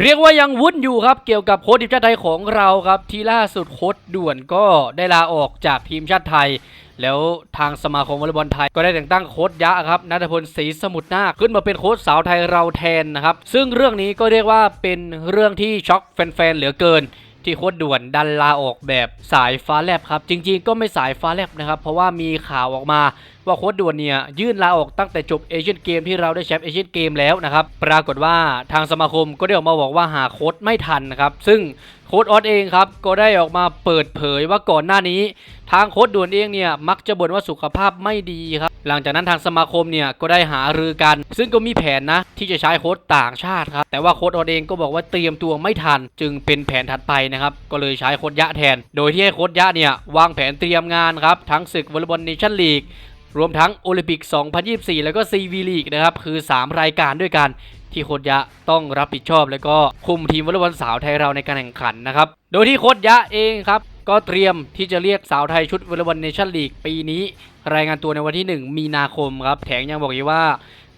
เรียกว่ายังวุ่นอยู่ครับเกี่ยวกับโค้ชทีมชาติไทยของเราครับ ที่ล่าสุดโค้ชด่วนก็ได้ลาออกจากทีมชาติไทย แล้วทางสมาคมวอลเลย์บอลไทยก็ได้แต่งตั้งโค้ชยะครับนัทพลศรีสมุทรนาคขึ้นมาเป็นโค้ชสาวไทยเราแทนนะครับ ซึ่งเรื่องนี้ก็เรียกว่าเป็นเรื่องที่ช็อกแฟนๆเหลือเกิน ที่โค้ชด่วนดันลาออกแบบสายฟ้าแลบครับ จริง ๆ ก็ไม่สายฟ้าแลบนะครับ เพราะว่ามีข่าวออกมาว่าโค้ชด่วนเนี่ยยื่นลาออกตั้งแต่จบเอเชียนเกมที่เราได้แชมป์เอเชียนเกมแล้วนะครับ ปรากฏว่าทางสมาคมก็ได้ออกมาบอกว่าหาโค้ชไม่ทันนะครับ ซึ่งโค้ชออสเองครับก็ได้ออกมาเปิดเผยว่าก่อนหน้านี้ ทางโค้ชด่วนเองเนี่ยมักจะบ่นว่าสุขภาพไม่ดีครับ หลังจากนั้นทางสมาคมเนี่ยก็ได้หารือกัน ซึ่งก็มีแผนนะที่จะใช้โค้ชต่างชาติครับแต่ว่าโค้ชออสเองก็บอกว่าเตรียมตัวไม่ทัน จึงเป็นแผนถัดไปนะครับก็เลยใช้โค้ชยะแทน โดยที่ให้โค้ชยะเนี่ยวางแผนเตรียมงานครับทั้งศึกวอลเลย์บอลเนชั่นลีก รวมทั้งโอลิมปิก 2024 แล้วก็ซีวีลีกนะครับ คือ 3 รายการด้วยกันที่โค้ชยะต้องรับผิดชอบ แล้วก็คุมทีมวอลเลย์บอลสาวไทยเราในการแข่งขันนะครับ โดยที่โค้ชยะเองครับ ก็เตรียมที่จะเรียกสาวไทยชุดวอลเลย์บอลเนชั่นลีกปีนี้ รายงานตัวในวันที่ 1 มีนาคมครับ แถมยังบอกอีกว่า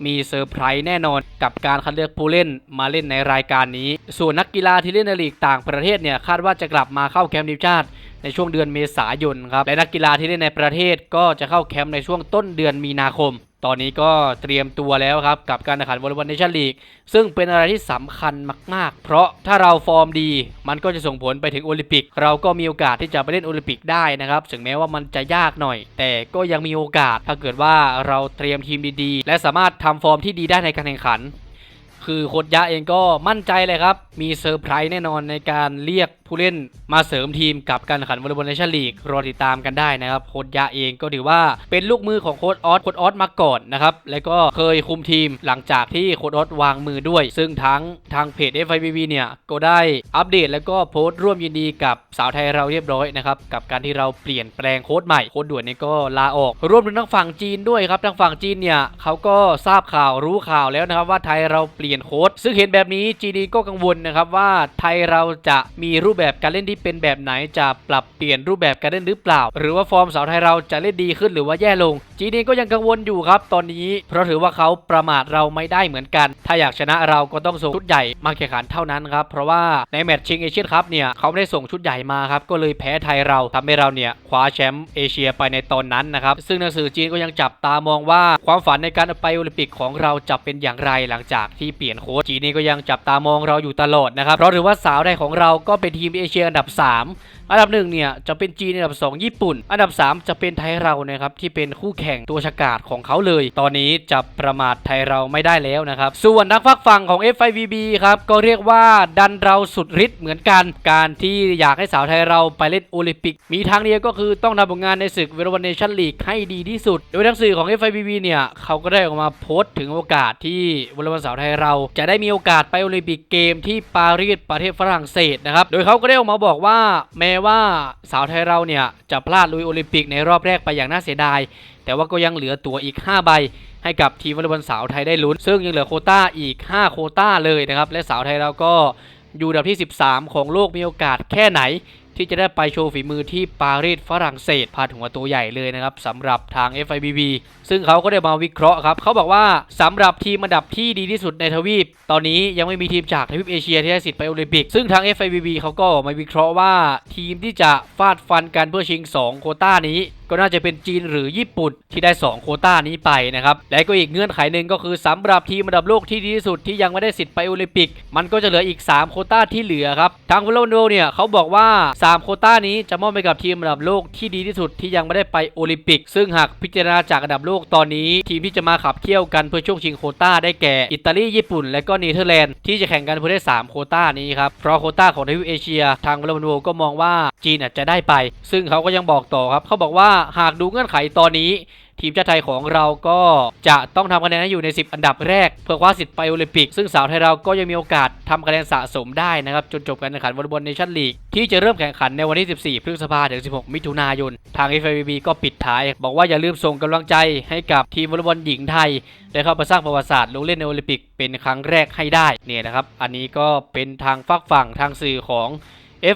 มีเซอร์ไพรส์แน่นอนกับการคัดเลือกผู้เล่นมาเล่นในรายการนี้ ส่วนนักกีฬาที่เล่นในลีกต่างประเทศเนี่ยคาดว่าจะกลับมาเข้าแคมป์ทีมชาติในช่วงเดือนเมษายนครับและนักกีฬาที่เล่นในประเทศก็จะเข้าแคมป์ในช่วงต้นเดือนมีนาคม ตอนนี้ก็เตรียมตัวแล้วครับ กับการแข่งขันวอลเลย์บอลเนชั่นลีกซึ่งเป็นอะไรที่สำคัญมาก ๆ เพราะถ้าเราฟอร์มดี มันก็จะส่งผลไปถึงโอลิมปิก เราก็มีโอกาสที่จะไปเล่นโอลิมปิกได้นะครับถึงแม้ว่ามันจะยากหน่อย แต่ก็ยังมีโอกาสถ้าเกิดว่าเราเตรียมทีมดีๆ และสามารถทำฟอร์มที่ดีได้ในการแข่งขัน คือโคดยะเองก็มั่นใจเลยครับ มีเซอร์ไพรส์แน่นอนในการเรียกผู้เล่นมาเสริมทีมกับการแข่งขันวอลเลย์บอลเนชั่นลีกรอติดตามกันได้นะครับโคดยะเองก็ถือว่าเป็นลูกมือของโคดออสโคดออสมาก่อนนะครับแล้วก็เคยคุมทีมหลังจากที่โคดออสวางมือด้วย ซึ่งทั้งทางเพจ FIVB เนี่ยก็ได้อัปเดตแล้วก็โพสต์ร่วมยินดีกับสาวไทยเราเรียบร้อยนะครับกับการที่เราเปลี่ยนแปลงโค้ดใหม่โค้ดด่วนเนี่ยก็ลาออกรวมถึงทางฝั่งจีนด้วยครับทางฝั่งจีนเนี่ยเขาก็ทราบข่าวรู้ข่าวแล้วนะครับว่าไทยเราเปลี่ยนโค้ดซึ่งเห็นแบบนี้จีนก็กังวลนะครับว่าไทยเราจะมีรูปแบบการเล่นที่เป็นแบบไหนจะปรับเปลี่ยนรูปแบบการเล่นหรือเปล่า หรือว่าฟอร์มสาวไทยเราจะเล่นดีขึ้นหรือว่าแย่ลงจีนก็ยังกังวลอยู่ครับตอนนี้ เพราะถือว่าเขาประมาทเราไม่ได้เหมือนกัน ถ้าอยากชนะเราก็ต้องส่งชุดใหญ่มาแข่งขันเท่านั้นครับเพราะว่าในแมตช์ชิงเอเชียนคัพเนี่ยเขาไม่ได้ส่งชุดใหญ่มาครับก็เลยแพ้ไทยเราทำให้เราเนี่ยคว้าแชมป์เอเชียไปในตอนนั้นนะครับซึ่งหนังสือจีนก็ยังจับตามองว่าความฝันในการไปโอลิมปิกของเราจะเป็นอย่างไรหลังจากที่เปลี่ยนโค้ชจีนก็ยังจับตามองเราอยู่ตลอดนะครับเพราะถือว่าสาวไทยของเราก็เป็นทีมเอเชียอันดับ 3อันดับหนึ่งเนี่ยจะเป็นจีนอันดับ 2 ญี่ปุ่น อันดับ 3 จะเป็นไทยเรานะครับที่เป็นคู่แข่งตัวฉกาจของเขาเลย ตอนนี้จะประมาทไทยเราไม่ได้แล้วนะครับ ส่วนนักฟักฝั่งของ FIVB ครับก็เรียกว่าดันเราสุดฤทธิ์เหมือนกัน การที่อยากให้สาวไทยเราไปเล่นโอลิมปิก มีทางเดียวก็คือต้องทำผลงานในศึกเวลวันเนชั่นลีกให้ดีที่สุด โดยทังสื่อของ FIVB เนี่ยเขาก็ได้ออกมาโพสต์ถึงโอกาสที่วอลเลย์บอลสาวไทยเรา จะได้มีโอกาสไปโอลิมปิกเกมที่ปารีสประเทศฝรั่งเศสนะครับโดยเขาก็ได้ออกมาบอกว่าแม้ม้ว่าสาวไทยเราเนี่ยจะพลาดลุยโอลิมปิกในรอบแรกไปอย่างน่าเสียดาย แต่ว่าก็ยังเหลือตั๋วอีก 5 ใบ ให้กับทีมวอลเลย์บอลสาวไทยได้ลุ้น ซึ่งยังเหลือโคต้าอีก 5 โคต้าเลยนะครับ และสาวไทยเราก็อยู่อันดับที่ 13 ของโลกมีโอกาสแค่ไหน ที่จะได้ไปโชว์ฝีมือที่ปารีสฝรั่งเศสพาดหัวตัวใหญ่เลยนะครับสำหรับทาง FIBB ซึ่งเขาก็ได้มาวิเคราะห์ครับเขาบอกว่าสำหรับทีมอันดับที่ดีที่สุดในทวีป ตอนนี้ยังไม่มีทีมจากทวีปเอเชียที่ได้สิทธิ์ไปโอลิมปิก ซึ่งทาง FIBB เขาก็มาวิเคราะห์ว่าทีมที่จะฟาดฟันกันเพื่อชิง 2 โคต้านี้ก็น่าจะเป็นจีนหรือญี่ปุ่นที่ได้ 2 โควต้านี้ไปนะครับและก็อีกเงื่อนไขหนึ่งก็คือสำหรับทีมอันดับโลกที่ดีที่สุดที่ยังไม่ได้สิทธิ์ไปโอลิมปิก มันก็จะเหลืออีก 3 โควต้าที่เหลือครับทางวอลเลย์บอลเนี่ยเขาบอกว่า 3 โควต้านี้จะมอบไปกับทีมอันดับโลกที่ดีที่สุดที่ยังไม่ได้ไปโอลิมปิก ซึ่งหากพิจารณาจากอันดับโลกตอนนี้ ทีมที่จะมาขับเคี่ยวกันเพื่อช่วงชิงโควต้าได้แก่อิตาลีญี่ปุ่น และก็เนเธอร์แลนด์ที่จะแข่งกันเพื่อได้ 3 โควต้านี้ครับเพราะโควต้าของทวีปเอเชีย ทางวอลเลย์บอลก็มองว่าจีนอาจจะได้ไป ซึ่งเขาก็ยังบอกต่อครับเขาบอกว่าหากดูเงื่อนไขตอนนี้ ทีมชาติไทยของเราก็จะต้องทำคะแนนให้อยู่ใน 10 อันดับแรก เพื่อคว้าสิทธิ์ไปโอลิมปิก ซึ่งสาวไทยเราก็ยังมีโอกาสทำคะแนนสะสมได้นะครับจนจบการแข่งขันวอลเลย์บอลเนชั่นลีกที่จะเริ่มแข่งขันในวันที่ 14 พฤษภาคมถึง 16 มิถุนายน ทาง FIVB ก็ปิดท้าย บอกว่าอย่าลืมส่งกำลังใจให้กับทีมวอลเลย์บอลหญิงไทยได้เข้ามาสร้างประวัติศาสตร์ลงเล่นในโอลิมปิกเป็นครั้งแรกให้ได้เนี่ยนะครับอันนี้ก็เป็นทางฝักฝั่งทางสื่อของ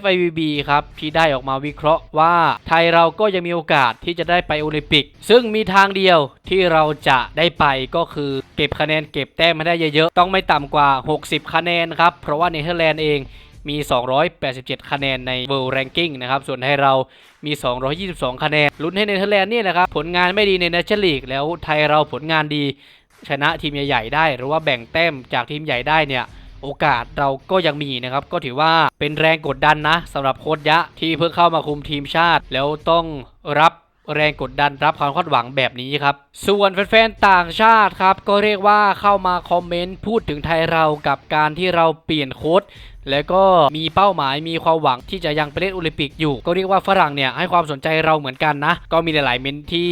FIVB ครับที่ได้ออกมาวิเคราะห์ว่าไทยเราก็ยังมีโอกาสที่จะได้ไปโอลิมปิก ซึ่งมีทางเดียวที่เราจะได้ไปก็คือเก็บคะแนนเก็บแต้มมาได้เยอะๆ ต้องไม่ต่ำกว่า 60 คะแนนครับ เพราะว่าเนเธอร์แลนด์เองมี 287 คะแนนใน World Ranking นะครับ ส่วนไทยเรามี 222 คะแนน ลุ้นให้เนเธอร์แลนด์นี่แหละครับ ผลงานไม่ดีใน National League แล้วไทยเราผลงานดี ชนะทีมใหญ่ ๆ ได้ หรือว่าแบ่งแต้มจากทีมใหญ่ได้เนี่ย โอกาสเราก็ยังมีนะครับ ก็ถือว่าเป็นแรงกดดันนะสำหรับโค้ชยะที่เพิ่งเข้ามาคุมทีมชาติ แล้วต้องรับแรงกดดันรับความคาดหวังแบบนี้ครับ ส่วนแฟนๆต่างชาติครับ ก็เรียกว่าเข้ามาคอมเมนต์พูดถึงไทยเรากับการที่เราเปลี่ยนโค้ชแล้วก็มีเป้าหมายมีความหวังที่จะยังไปเล่นโอลิมปิกอยู่ ก็เรียกว่าฝรั่งเนี่ยให้ความสนใจเราเหมือนกันนะ ก็มีหลายๆเมนที่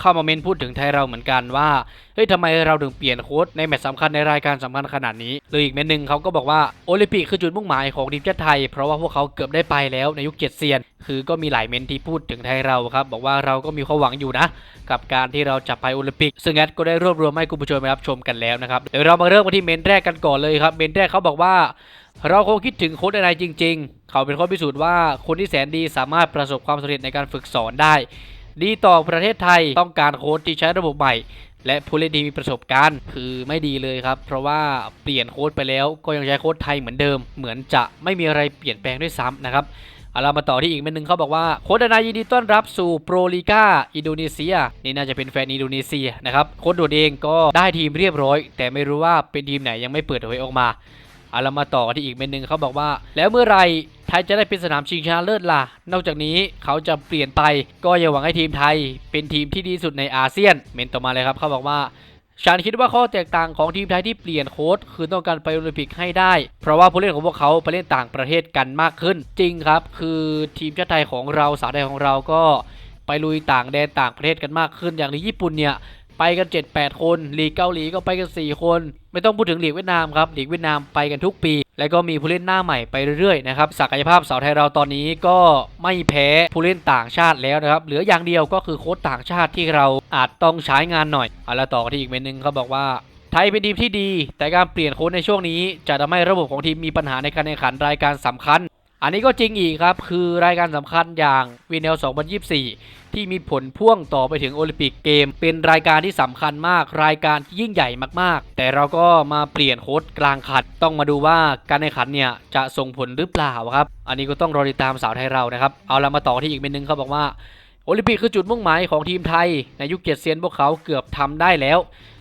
เข้ามาเมนพูดถึงไทยเราเหมือนกันว่าเฮ้ยทำไมเราถึงเปลี่ยนโค้ดในแมตช์สำคัญในรายการสำคัญขนาดนี้หรืออีกเมนต์หนึ่งเขาก็บอกว่าโอลิมปิกคือจุดมุ่งหมายของทีมชาติไทย เพราะว่าพวกเขาเกือบได้ไปแล้วในยุคเจ็ดเซียน คือก็มีหลายเมนที่พูดถึงไทยเราครับบอกว่าเราก็มีความหวังอยู่นะ กับการที่เราจะไปโอลิมปิก ซึ่งแอดก็ได้รวบรวมให้คุณผู้ชมไปรับชมกันแล้วนะครับเดี๋ยวเรามาเริ่มกันที่เมนแรกกันก่อนเลยครับเมนแรกเขาบอกว่าเราคงคิดถึงโค้ดอะไรจริง ๆ เขาเป็นคนพิสูจน์ว่าคนที่แสนดีสามารถประสบความสำเร็จในการฝึกสอนได้ ดีต่อประเทศไทยต้องการโค้ชที่ใช้ระบบใหม่ และผู้เล่นที่มีประสบการณ์ คือไม่ดีเลยครับ เพราะว่าเปลี่ยนโค้ชไปแล้วก็ยังใช้โค้ชไทยเหมือนเดิม เหมือนจะไม่มีอะไรเปลี่ยนแปลงด้วยซ้ำนะครับเอาเรามาต่อที่อีกเมนหนึ่งเขาบอกว่าโค้ดานายินดีต้อนรับสู่โปรลีกาอินโดนีเซีย นี่น่าจะเป็นแฟนอินโดนีเซียนะครับโค้ชโดดเองก็ได้ทีมเรียบร้อย แต่ไม่รู้ว่าเป็นทีมไหนยังไม่เปิดเผยออกมา เอาเรามาต่อกันที่อีกเมนหนึ่งเขาบอกว่า แล้วเมื่อไรไทยจะได้เป็นสนามชิงชนะเลิศล่ะ นอกจากนี้เขาจะเปลี่ยนไปก็อย่าหวังให้ทีมไทย เป็นทีมที่ดีสุดในอาเซียน เมนต่อมาเลยครับเขาบอกว่าฉันคิดว่าข้อแตกต่างของทีมไทยที่เปลี่ยนโค้ดคือต้องการไปโอลิมปิกให้ได้ เพราะว่าผู้เล่นของพวกเขาไปเล่นต่างประเทศกันมากขึ้น จริงครับ คือทีมชาติไทยของเราสาวไทยของเราก็ไปลุยต่างแดนต่างประเทศกันมากขึ้น อย่างที่ญี่ปุ่นเนี่ย ไปกัน 7-8 คนลีกเกาหลีก็ไปกัน 4 คน ไม่ต้องพูดถึงลีกเวียดนามครับลีกเวียดนามไปกันทุกปี แล้วก็มีผู้เล่นหน้าใหม่ไปเรื่อยๆนะครับศักยภาพสาวไทยเราตอนนี้ก็ไม่แพ้ผู้เล่นต่างชาติแล้วนะครับเหลืออย่างเดียวก็คือโค้ชต่างชาติที่เราอาจต้องใช้งานหน่อยเอาละต่อกันที่อีกเมนหนึ่งเขาบอกว่าไทยเป็นทีมที่ดี แต่การเปลี่ยนโค้ชในช่วงนี้ จะทำให้ระบบของทีมมีปัญหาในการแข่งขันรายการสำคัญ อันนี้ก็จริงอีกครับ คือรายการสำคัญอย่างวีเนล2024 ที่มีผลพ่วงต่อไปถึงโอลิมปิกเกม เป็นรายการที่สำคัญมาก รายการที่ยิ่งใหญ่มากๆ แต่เราก็มาเปลี่ยนโค้ดกลางขัด ต้องมาดูว่าการแข่งขันเนี่ยจะส่งผลหรือเปล่าครับ อันนี้ก็ต้องรอติดตามสาวไทยเรานะครับ เอาละมาต่อที่อีกเมนหนึงเขาบอกว่าโอลิมปิกคือจุดมุ่งหมายของทีมไทย ในยุคเกียรติเซียนพวกเขาเกือบทำได้แล้ว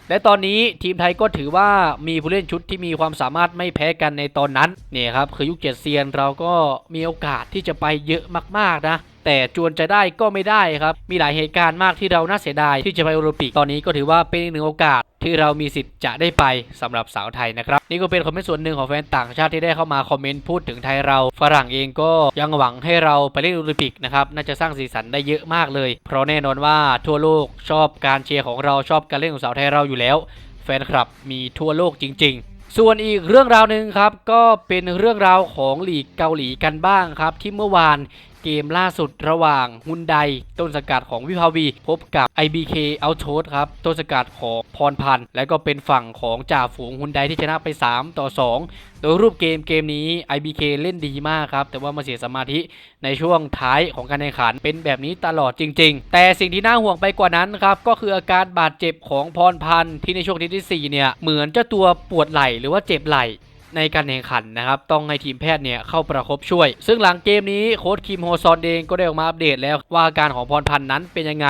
และตอนนี้ทีมไทยก็ถือว่ามีผู้เล่นชุดที่มีความสามารถไม่แพ้กันในตอนนั้นเนี่ยครับคือยุคเจ็ดเซียนเราก็มีโอกาสที่จะไปเยอะมากๆนะ แต่จวนจะได้ก็ไม่ได้ครับ มีหลายเหตุการณ์มากที่เราน่าเสียดายที่จะไปโอลิมปิกตอนนี้ก็ถือว่าเป็นอีกหนึ่งโอกาสที่เรามีสิทธิ์จะได้ไปสำหรับสาวไทยนะครับ นี่ก็เป็นคอมเมนต์ส่วนหนึ่งของแฟนต่างชาติที่ได้เข้ามาคอมเมนต์พูดถึงไทยเรา ฝรั่งเองก็ยังหวังให้เราไปเล่นโอลิมปิกนะครับน่าจะสร้างสีสันได้เยอะมากเลย เพราะแน่นอนว่าทั่วโลกชอบการเชียร์ของเราชอบการเล่นของสาวไทยเราอยู่แล้ว แฟนคลับมีทั่วโลกจริง ๆส่วนอีกเรื่องราวหนึ่งครับ ก็เป็นเรื่องราวของหลีกเกาหลีกันบ้างครับ ที่เมื่อวาน เกมล่าสุดระหว่างฮุนไดต้นสกัดของวิภาวี พบกับ IBK o u t c h o s ครับ ต้นสกัดของพรพันธ์ และก็เป็นฝั่งของจ่าฝูงฮุนไดที่ชนะไป 3 ต่อ 2 โดยรูปเกมเกมนี้ IBK เล่นดีมากครับ แต่ว่ามาเสียสมาธิในช่วงท้ายของการแข่งขันเป็นแบบนี้ตลอดจริง ๆ แต่สิ่งที่น่าห่วงไปกว่านั้นครับ ก็คืออาการบาดเจ็บของพรพันธ์ที่ในช่วงที่ที่4เนี่ยเหมือนเจ้าตัวปวดไหล่หรือว่าเจ็บไหล่ ในการแข่งขันนะครับ ต้องให้ทีมแพทย์เนี่ยเข้าประคบช่วย ซึ่งหลังเกมนี้โค้ชคิมโฮซอนเองก็ได้ออกมาอัปเดตแล้วว่าอาการของพรพันธ์นั้นเป็นยังไง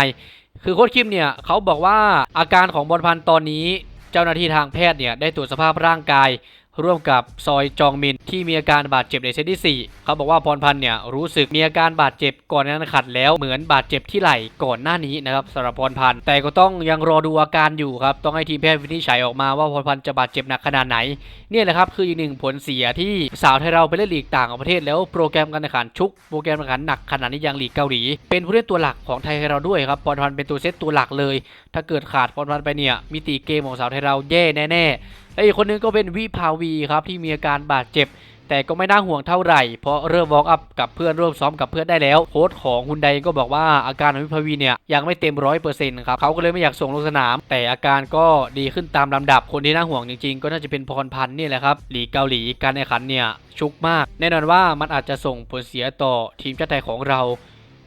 คือโค้ชคิมเนี่ยเขาบอกว่าอาการของพรพันธ์ตอนนี้ เจ้าหน้าที่ทางแพทย์เนี่ยได้ตรวจสภาพร่างกาย ร่วมกับซอยจองมินที่มีอาการบาดเจ็บในเซตที่ 4 เขาบอกว่าพรพันธ์เนี่ยรู้สึกมีอาการบาดเจ็บก่อนการแข่งขันแล้วเหมือนบาดเจ็บที่ไหล่ก่อนหน้านี้นะครับสำหรับพรพันธ์แต่ก็ต้องยังรอดูอาการอยู่ครับต้องให้ทีมแพทย์วินิจฉัยออกมาว่าพรพันธ์จะบาดเจ็บหนักขนาดไหนเนี่ยแหละครับคืออีกหนึ่งผลเสียที่สาวไทยเราไปเล่นลีกต่างประเทศ แล้วโปรแกรมการแข่งขันชุกโปรแกรมการแข่งขันหนักขนาดนี้ย่างลีกเกาหลี เป็นผู้เล่นตัวหลักของไทยเราด้วยครับพรพันธ์เป็นตัวเซตตัวหลักเลย ถ้าเกิดขาดพรพันธ์ไปเนี่ยมิติเกมของสาวไทยเราแย่แน่ๆ และอีกคนนึงก็เป็นวิภาวีครับที่มีอาการบาดเจ็บ แต่ก็ไม่น่าห่วงเท่าไหร่ เพราะเริ่มวอล์กอัพกับเพื่อนร่วมซ้อมกับเพื่อนได้แล้วโค้ชของฮุนไดก็บอกว่าอาการของวิภาวีเนี่ยยังไม่เต็มร้อยเปอร์เซ็นต์ครับเขาก็เลยไม่อยากส่งลงสนาม แต่อาการก็ดีขึ้นตามลำดับคนที่น่าห่วงจริงๆ ก็น่าจะเป็นพรพันธ์นี่แหละครับหลีกเกาหลีการแข่งขันเนี่ยชุกมาก แน่นอนว่ามันอาจจะส่งผลเสียต่อทีมชาติไทยของเรา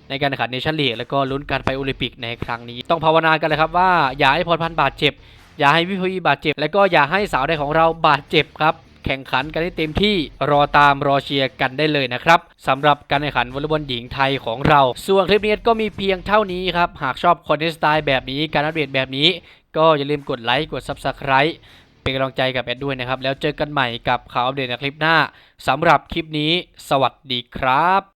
ในการแข่งขันเนชั่นลีกแล้วก็ลุ้นการไปโอลิมปิกในครั้งนี้ ต้องภาวนากันเลยครับว่าอย่าให้พรพันธ์บาดเจ็บ อย่าให้วิภวีบาดเจ็บ แล้วก็อย่าให้สาวใดของเราบาดเจ็บครับแข่งขันกันให้เต็มที่รอตามรอเชียร์กันได้เลยนะครับสำหรับการแข่งขันวอลเลย์บอลหญิงไทยของเรา ส่วนคลิปนี้ก็มีเพียงเท่านี้ครับ หากชอบคอนเทนต์สไตล์แบบนี้การอัปเดตแบบนี้ ก็อย่าลืมกดไลค์กด Subscribe เป็นกำลังใจกับแอดด้วยนะครับ แล้วเจอกันใหม่กับข่าวอัปเดตในคลิปหน้าสำหรับคลิปนี้ สวัสดีครับ